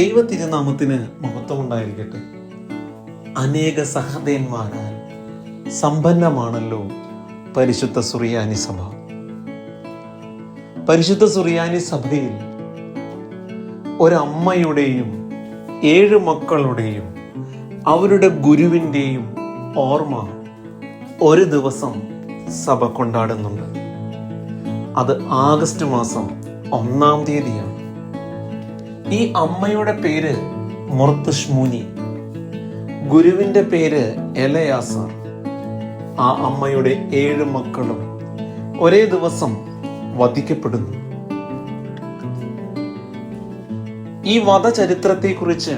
ദൈവ തിരുനാമത്തിന് മഹത്വമുണ്ടായിരിക്കട്ടെ. അനേക സഹൃദയന്മാരാൽ സമ്പന്നമാണല്ലോ പരിശുദ്ധ സുറിയാനി സഭ. പരിശുദ്ധ സുറിയാനി സഭയിൽ ഒരമ്മയുടെയും ഏഴ് മക്കളുടെയും അവരുടെ ഗുരുവിന്റെയും ഓർമ്മ ഒരു ദിവസം സഭ കൊണ്ടാടുന്നുണ്ട്. അത് ആഗസ്റ്റ് മാസം ഒന്നാം തീയതിയാണ്. ഈ അമ്മയുടെ പേര് മുർത്തുഷ്മൂനി. ഗുരുവിന്റെ പേര് എലയാസർ. ആ അമ്മയുടെ ഏഴ് മക്കളും ഒരേ ദിവസം വധിക്കപ്പെടുന്നു. ഈ വധചരിത്രത്തെക്കുറിച്ച്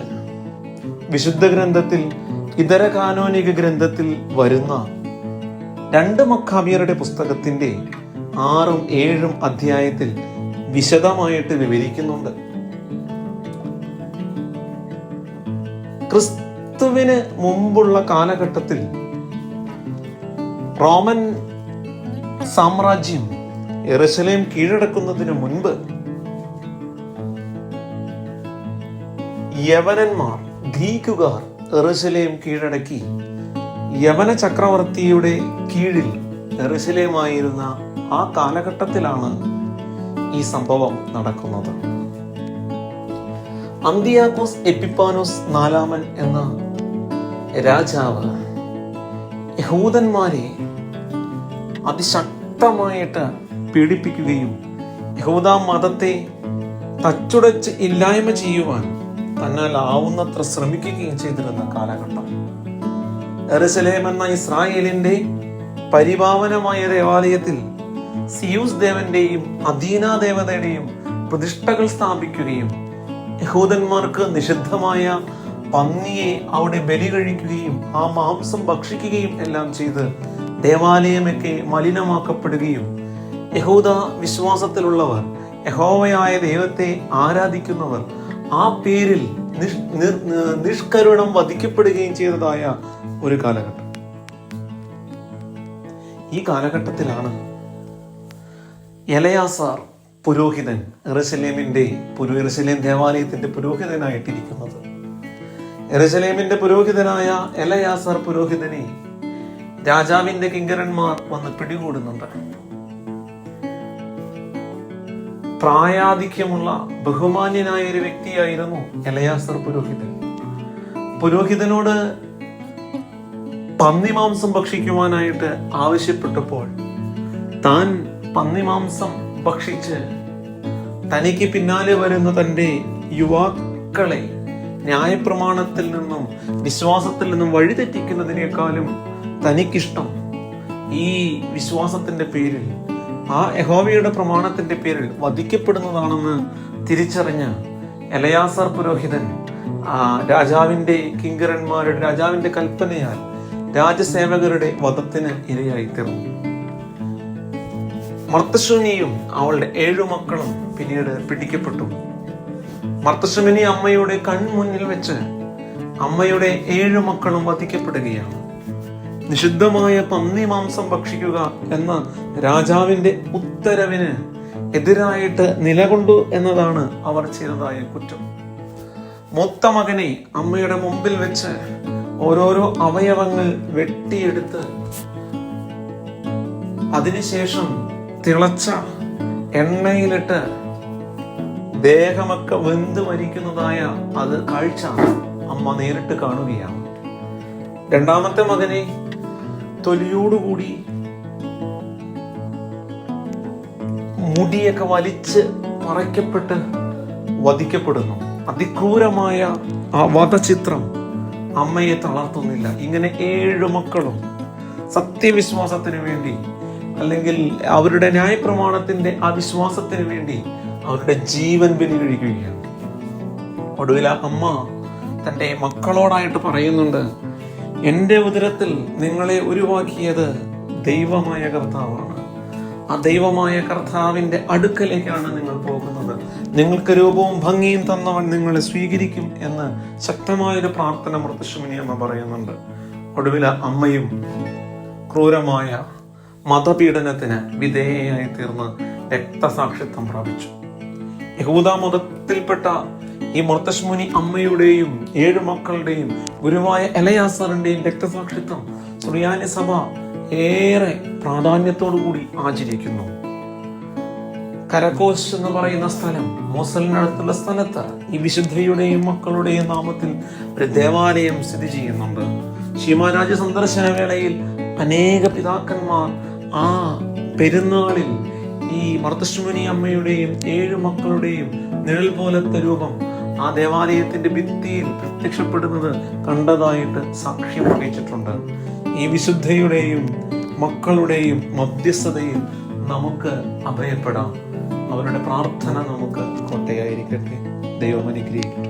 വിശുദ്ധ ഗ്രന്ഥത്തിൽ ഇതര കാനോനിക ഗ്രന്ഥത്തിൽ വരുന്ന രണ്ട് മക്കാബിയറുടെ പുസ്തകത്തിന്റെ ആറും ഏഴും അധ്യായത്തിൽ വിശദമായിട്ട് വിവരിക്കുന്നുണ്ട്. ക്രിസ്തുവിന് മുമ്പുള്ള കാലഘട്ടത്തിൽ റോമൻ സാമ്രാജ്യം എറുസലേം കീഴടക്കുന്നതിന് മുൻപ് യവനന്മാർ ഗ്രീക്കുകാർ എറുസലേം കീഴടക്കി യവന ചക്രവർത്തിയുടെ കീഴിൽ എറുസലേമായിരുന്ന ആ കാലഘട്ടത്തിലാണ് ഈ സംഭവം നടക്കുന്നത്. അന്തിയാക്കോസ് എപ്പിപ്പാനോസ് നാലാമൻ എന്ന രാജാവ് യഹൂദന്മാരെ അതിശക്തമായിട്ട് പീഡിപ്പിക്കുകയും യഹൂദ മതത്തെ തച്ചുടച്ച് ഇല്ലായ്മ ചെയ്യുവാൻ തന്നാൽ ആവുന്നത്ര ശ്രമിക്കുകയും ചെയ്തിരുന്ന കാലഘട്ടം. എറുസലേം എന്ന ഇസ്രായേലിന്റെ പരിപാവനമായ ദേവാലയത്തിൽ സിയൂസ് ദേവന്റെയും അധീന ദേവതയുടെയും പ്രതിഷ്ഠകൾ സ്ഥാപിക്കുകയും യഹൂദന്മാർക്ക് നിഷിദ്ധമായ പന്നിയെ അവിടെ ബലി കഴിക്കുകയും ആ മാംസം ഭക്ഷിക്കുകയും എല്ലാം ചെയ്ത് ദേവാലയമൊക്കെ മലിനമാക്കപ്പെടുകയും യഹൂദ വിശ്വാസത്തിലുള്ളവർ യഹോവയായ ദൈവത്തെ ആരാധിക്കുന്നവർ ആ പേരിൽ നിഷ്കരുണം വധിക്കപ്പെടുകയും ചെയ്തതായ ഒരു കാലഘട്ടം. ഈ കാലഘട്ടത്തിലാണ് എലയാസാർ പുരോഹിതൻ എറസലേമിന്റെ പുരു എറുസലേം ദേവാലയത്തിന്റെ പുരോഹിതനായിട്ടിരിക്കുന്നത്. എറുസലേമിന്റെ പുരോഹിതനായ എലയാസർ പുരോഹിതനെ രാജാവിന്റെ കിങ്കരന്മാർ വന്ന് പിടികൂടുന്നുണ്ട്. പ്രായാധിക്യമുള്ള ബഹുമാന്യനായ ഒരു വ്യക്തിയായിരുന്നു എലയാസർ പുരോഹിതൻ. പുരോഹിതനോട് പന്നിമാംസം ഭക്ഷിക്കുവാനായിട്ട് ആവശ്യപ്പെട്ടപ്പോൾ താൻ പന്നിമാംസം ഭക്ഷിച്ച് തനിക്ക് പിന്നാലെ വരുന്ന തന്റെ യുവാക്കളെ ന്യായപ്രമാണത്തിൽ നിന്നും വിശ്വാസത്തിൽ നിന്നും വഴിതെറ്റിക്കുന്നതിനേക്കാളും തനിക്കിഷ്ടം ഈ വിശ്വാസത്തിന്റെ പേരിൽ ആ യഹോവയുടെ പ്രമാണത്തിന്റെ പേരിൽ വധിക്കപ്പെടുന്നതാണെന്ന് തിരിച്ചറിഞ്ഞ എലയാസർ പുരോഹിതൻ ആ രാജാവിന്റെ കിങ്കരന്മാരുടെ രാജാവിന്റെ കൽപ്പനയാൽ രാജസേവകരുടെ വധത്തിന് ഇരയായി തീർന്നു മർത്തശൂനിയും അവളുടെ ഏഴു മക്കളും പിന്നീട് പിടിക്കപ്പെട്ടു. മർത്തശുമിനി അമ്മയുടെ കൺമുന്നിൽ വെച്ച് അമ്മയുടെ ഏഴു മക്കളും വധിക്കപ്പെടുകയാണ്. നിഷിദ്ധമായ പന്നി മാംസം ഭക്ഷിക്കുക എന്ന രാജാവിന്റെ ഉത്തരവിന് എതിരായിട്ട് നിലകൊണ്ടു എന്നതാണ് അവർ ചെയ്തതായ കുറ്റം. മൊത്തമകനെ അമ്മയുടെ മുമ്പിൽ വെച്ച് ഓരോരോ അവയവങ്ങൾ വെട്ടിയെടുത്ത് അതിനുശേഷം തിളച്ച എണ്ണയിലിട്ട് ദേഹമൊക്കെ വെന്ത് മരിക്കുന്നതായ അത് കാഴ്ച അമ്മ നേരിട്ട് കാണുകയാണ്. രണ്ടാമത്തെ മകനെ തൊലിയോടുകൂടി മുടിയൊക്കെ വലിച്ച് മറയ്ക്കപ്പെട്ട് വധിക്കപ്പെടുന്നു. അതിക്രൂരമായ ആ വധചിത്രം അമ്മയെ തളർത്തുന്നില്ല. ഇങ്ങനെ ഏഴ് മക്കളും സത്യവിശ്വാസത്തിന് വേണ്ടി അല്ലെങ്കിൽ അവരുടെ ന്യായപ്രമാണത്തിന്റെ ആ വിശ്വാസത്തിന് വേണ്ടി അവരുടെ ജീവൻ ബലി കഴിക്കുകയാണ് ഒടുവിൽ ആ അമ്മ തന്റെ മക്കളോടായിട്ട് പറയുന്നുണ്ട് എന്റെ ഉദരത്തിൽ നിങ്ങളെ ഉരുവാക്കിയത് ദൈവമായ കർത്താവാണ്. ആ ദൈവമായ കർത്താവിന്റെ അടുക്കലേക്കാണ് നിങ്ങൾ പോകുന്നത്. നിങ്ങൾക്ക് രൂപവും ഭംഗിയും തന്നവൻ നിങ്ങളെ സ്വീകരിക്കും എന്ന് ശക്തമായൊരു പ്രാർത്ഥന മൃതശുമിനി അമ്മ പറയുന്നുണ്ട്. ഒടുവിൽ അമ്മയും ക്രൂരമായ മതപീഡനത്തിന് വിധേയയായി തീർന്ന് രക്തസാക്ഷിത്വം പ്രാപിച്ചു. യഹൂദ മതത്തിൽപ്പെട്ട ഈ മുർത്തശ്മുനി അമ്മയുടെയും ഏഴ് മക്കളുടെയും ഗുരുവായ എലയാസറിന്റെയും രക്തസാക്ഷിത്വം സുറിയാനി സഭ ഏറെ പ്രാധാന്യത്തോടു കൂടി ആചരിക്കുന്നു. കരകോസ് എന്ന് പറയുന്ന സ്ഥലം മോസലിനടുത്തുള്ള സ്ഥലത്ത് ഈ വിശുദ്ധയുടെയും മക്കളുടെയും നാമത്തിൽ ഒരു ദേവാലയം സ്ഥിതി ചെയ്യുന്നുണ്ട്. ശിവരാജ സന്ദർശന വേളയിൽ അനേക പിതാക്കന്മാർ ആ. പെരുന്നാളിൽ ഈ മർത്തശ്മുനി അമ്മയുടെയും ഏഴു മക്കളുടെയും നിഴൽ പോലത്തെ രൂപം ആ ദേവാലയത്തിന്റെ ഭിത്തിയിൽ പ്രത്യക്ഷപ്പെടുന്നത് കണ്ടതായിട്ട് സാക്ഷ്യം വഹിച്ചിട്ടുണ്ട്. ഈ വിശുദ്ധയുടെയും മക്കളുടെയും മധ്യസ്ഥതയിൽ നമുക്ക് അഭയപ്പെടാം. അവരുടെ പ്രാർത്ഥന നമുക്ക് കോട്ടയായിരിക്കട്ടെ. ദൈവം അനുഗ്രഹിക്കട്ടെ.